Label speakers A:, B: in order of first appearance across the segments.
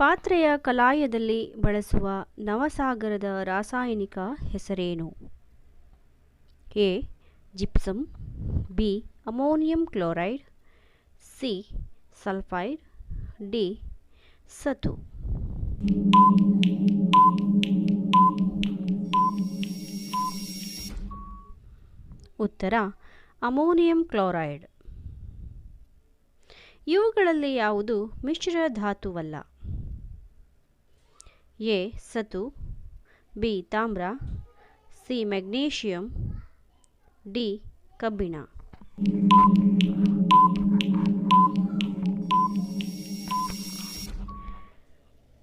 A: ಪಾತ್ರೆಯ ಕಲಾಯದಲ್ಲಿ ಬಳಸುವ ನವಸಾಗರದ ರಾಸಾಯನಿಕ ಹೆಸರೇನು? A. Gypsum B. Ammonium chloride, C. Sulphide, D. ಸತು. ಉತ್ತರ, ಅಮೋನಿಯಂ ಕ್ಲೋರೈಡ್. ಇವುಗಳಲ್ಲಿ ಯಾವುದು ಮಿಶ್ರ ಧಾತುವಲ್ಲ? ಎ ಸತು, ಬಿ ತಾಮ್ರ, ಸಿ ಮೆಗ್ನೀಷಿಯಂ, ಡಿ ಕಬ್ಬಿಣ.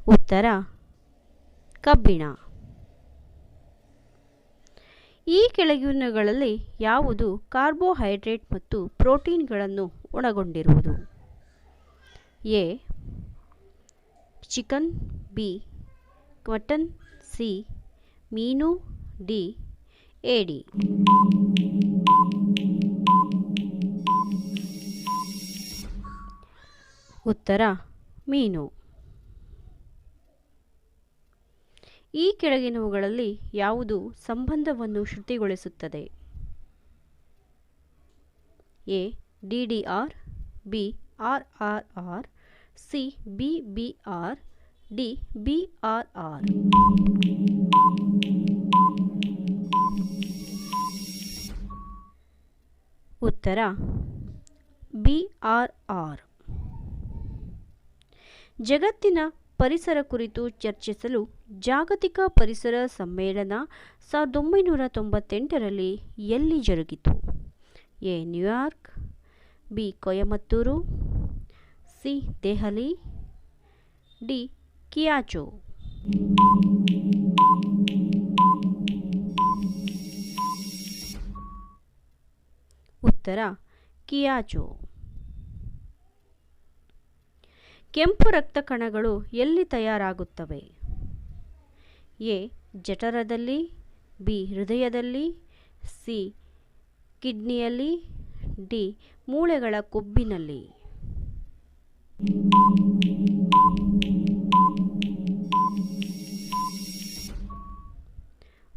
A: ಉತ್ತರ, ಕಬ್ಬಿಣ. ಈ ಕೆಳಗಿನಗಳಲ್ಲಿ ಯಾವುದು ಕಾರ್ಬೋಹೈಡ್ರೇಟ್ ಮತ್ತು ಪ್ರೋಟೀನ್ಗಳನ್ನು ಒಳಗೊಂಡಿರುವುದು? A, chicken, B mutton C, ಮೀನು ಡಿ ಏಡಿ ಉತ್ತರ, ಮೀನು. ಈ ಕೆಳಗಿನವುಗಳಲ್ಲಿ ಯಾವುದು ಸಂಬಂಧವನ್ನು ಶುದ್ಧಿಗೊಳಿಸುತ್ತದೆ? A, D D, R, B, R R R, C, B B, R D, B, R R. ಉತ್ತರ, ಬಿ, ಆರ್ ಆರ್. ಜಗತ್ತಿನ ಪರಿಸರ ಕುರಿತು ಚರ್ಚಿಸಲು ಜಾಗತಿಕ ಪರಿಸರ ಸಮ್ಮೇಳನ ಸಾವಿರದ ಒಂಬೈನೂರ ತೊಂಬತ್ತೆಂಟರಲ್ಲಿ ಎಲ್ಲಿ ಜರುಗಿತು? A, New York, B, Coimbatore, C, Delhi, D ಕಿಯಾಚೋ ಉತ್ತರ ಕಿಯಾಚೋ ಕೆಂಪು ರಕ್ತ ಕಣಗಳು ಎಲ್ಲಿ ತಯಾರಾಗುತ್ತವೆ? ಎ, ಜಠರದಲ್ಲಿ, ಬಿ, ಹೃದಯದಲ್ಲಿ, ಸಿ, ಕಿಡ್ನಿಯಲ್ಲಿ, ಡಿ, ಮೂಳೆಗಳ ಕೊಬ್ಬಿನಲ್ಲಿ.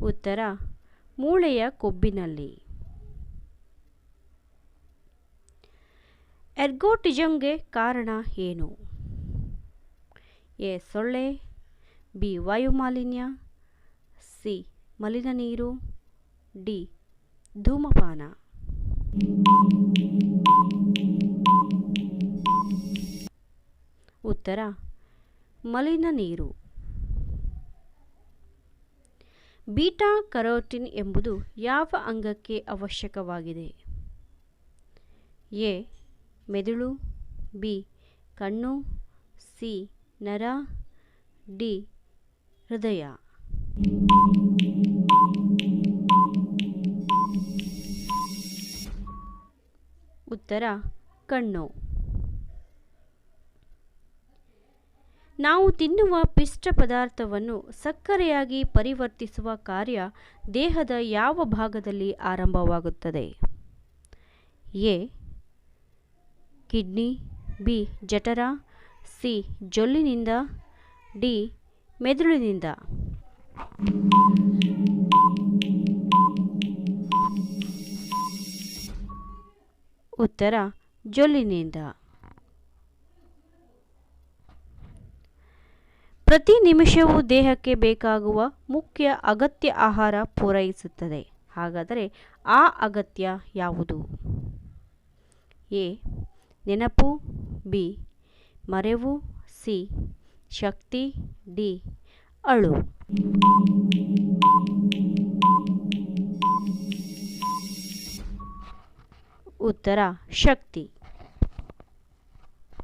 A: ಉತ್ತರ, ಮೂಳೆಯ ಕೊಬ್ಬಿನಲ್ಲಿ. ಎರ್ಗೋಟಿಜಂಗೆ ಕಾರಣ ಏನು? ಎ. ಸೊಳ್ಳೆ, ಬಿ. ವಾಯುಮಾಲಿನ್ಯ ಸಿ. ಮಲಿನ ನೀರು, ಡಿ. ಧೂಮಪಾನ. ಉತ್ತರ, ಮಲಿನ ನೀರು. ಬೀಟಾ ಕರೋಟಿನ್ ಎಂಬುದು ಯಾವ ಅಂಗಕ್ಕೆ ಅವಶ್ಯಕವಾಗಿದೆ? ಎ, ಮೆದುಳು, ಬಿ, ಕಣ್ಣು, ಸಿ, ನರ, ಡಿ, ಹೃದಯ. ಉತ್ತರ, ಕಣ್ಣು. ನಾವು ತಿನ್ನುವ ಪಿಷ್ಟ ಪದಾರ್ಥವನ್ನು ಸಕ್ಕರೆಯಾಗಿ ಪರಿವರ್ತಿಸುವ ಕಾರ್ಯ ದೇಹದ ಯಾವ ಭಾಗದಲ್ಲಿ ಆರಂಭವಾಗುತ್ತದೆ? ಎ. Kidney, B. ಜಠರ, ಸಿ. ಜೊಲ್ಲಿನಿಂದ, ಡಿ. ಮೆದುಳಿನಿಂದ. ಉತ್ತರ, ಜೊಲ್ಲಿನಿಂದ. ಪ್ರತಿ ನಿಮಿಷವೂ ದೇಹಕ್ಕೆ ಬೇಕಾಗುವ ಮುಖ್ಯ ಅಗತ್ಯ ಆಹಾರ ಪೂರೈಸುತ್ತದೆ. ಹಾಗಾದರೆ ಆ ಅಗತ್ಯ ಯಾವುದು? ಎ. ನೆನಪು. ಬಿ. ಮರೆವು. ಸಿ. ಶಕ್ತಿ. ಡಿ. ಅಳು. ಉತ್ತರ. ಶಕ್ತಿ.